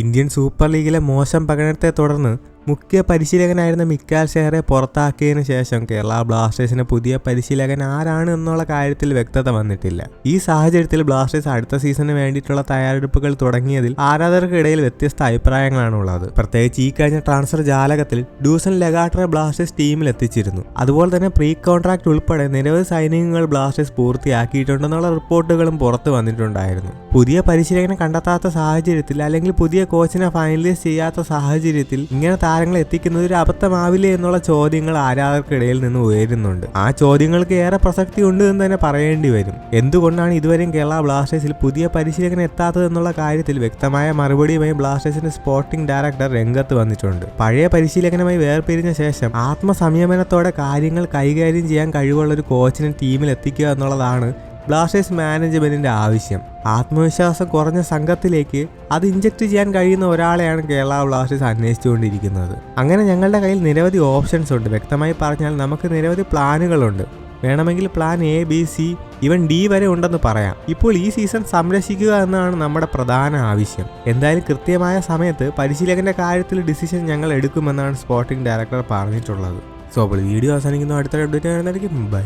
Indian super ലീഗിലെ മോശം പ്രകടനത്തെ തുടർന്ന് മുഖ്യ പരിശീലകനായിരുന്ന മിക്കാൽ ഷെഹറെ പുറത്താക്കിയതിനു ശേഷം കേരള ബ്ലാസ്റ്റേഴ്സിന് പുതിയ പരിശീലകൻ ആരാണ് എന്നുള്ള കാര്യത്തിൽ വ്യക്തത വന്നിട്ടില്ല. ഈ സാഹചര്യത്തിൽ ബ്ലാസ്റ്റേഴ്സ് അടുത്ത സീസണിന് വേണ്ടിയിട്ടുള്ള തയ്യാറെടുപ്പുകൾ തുടങ്ങിയതിൽ ആരാധകർക്കിടയിൽ വ്യത്യസ്ത അഭിപ്രായങ്ങളാണ് ഉള്ളത് പ്രത്യേകിച്ച് ഈ കഴിഞ്ഞ ട്രാൻസ്ഫർ ജാലകത്തിൽ ഡൂസൻ ലെഗാട്ടറെ ബ്ലാസ്റ്റേഴ്സ് ടീമിൽ എത്തിച്ചിരുന്നു. അതുപോലെ തന്നെ പ്രീ കോൺട്രാക്ട് ഉൾപ്പെടെ നിരവധി സൈനികങ്ങൾ ബ്ലാസ്റ്റേഴ്സ് പൂർത്തിയാക്കിയിട്ടുണ്ടെന്നുള്ള റിപ്പോർട്ടുകളും പുറത്തു വന്നിട്ടുണ്ടായിരുന്നു. പുതിയ പരിശീലകനെ കണ്ടെത്താത്ത സാഹചര്യത്തിൽ അല്ലെങ്കിൽ പുതിയ കോച്ചിനെ ഫൈനലൈസ് ചെയ്യാത്ത സാഹചര്യത്തിൽ ഇങ്ങനെ താരങ്ങളെ എത്തിക്കുന്നത് ഒരു അബദ്ധമാവില്ലേ എന്നുള്ള ചോദ്യങ്ങൾ ആരാധകർക്കിടയിൽ നിന്ന് ഉയരുന്നുണ്ട്. ആ ചോദ്യങ്ങൾക്ക് ഏറെ പ്രസക്തി ഉണ്ട് എന്ന് തന്നെ പറയേണ്ടി വരും. എന്തുകൊണ്ടാണ് ഇതുവരെയും കേരള ബ്ലാസ്റ്റേഴ്സിൽ പുതിയ പരിശീലകൻ എത്താത്തത് എന്നുള്ള കാര്യത്തിൽ വ്യക്തമായ മറുപടിയുമായി ബ്ലാസ്റ്റേഴ്സിന്റെ സ്പോർട്ടിംഗ് ഡയറക്ടർ രംഗത്ത് വന്നിട്ടുണ്ട്. പഴയ പരിശീലകനുമായി വേർപിരിഞ്ഞ ശേഷം ആത്മസംയമനത്തോടെ കാര്യങ്ങൾ കൈകാര്യം ചെയ്യാൻ കഴിവുള്ള ഒരു കോച്ചിനെ ടീമിൽ എത്തിക്കുക എന്നുള്ളതാണ് ബ്ലാസ്റ്റേഴ്സ് മാനേജ്മെന്റിന്റെ ആവശ്യം. ആത്മവിശ്വാസം കുറഞ്ഞ സംഘത്തിലേക്ക് അത് ഇഞ്ചക്ട് ചെയ്യാൻ കഴിയുന്ന ഒരാളെയാണ് കേരള ബ്ലാസ്റ്റേഴ്സ് അന്വേഷിച്ചുകൊണ്ടിരിക്കുന്നത്. അങ്ങനെ ഞങ്ങളുടെ കയ്യിൽ നിരവധി ഓപ്ഷൻസ് ഉണ്ട്. വ്യക്തമായി പറഞ്ഞാൽ നമുക്ക് നിരവധി പ്ലാനുകളുണ്ട്. വേണമെങ്കിൽ plan A B C even D വരെ ഉണ്ടെന്ന് പറയാം. ഇപ്പോൾ ഈ സീസൺ സംരക്ഷിക്കുക എന്നാണ് നമ്മുടെ പ്രധാന ആവശ്യം. എന്തായാലും കൃത്യമായ സമയത്ത് പരിശീലകന്റെ കാര്യത്തിൽ ഡിസിഷൻ ഞങ്ങൾ എടുക്കുമെന്നാണ് സ്പോർട്ടിംഗ് ഡയറക്ടർ പറഞ്ഞിട്ടുള്ളത്. സോ അപ്പോൾ വീഡിയോ അവസാനിക്കുന്നു. അടുത്ത അപ്ഡേറ്റ് ബൈ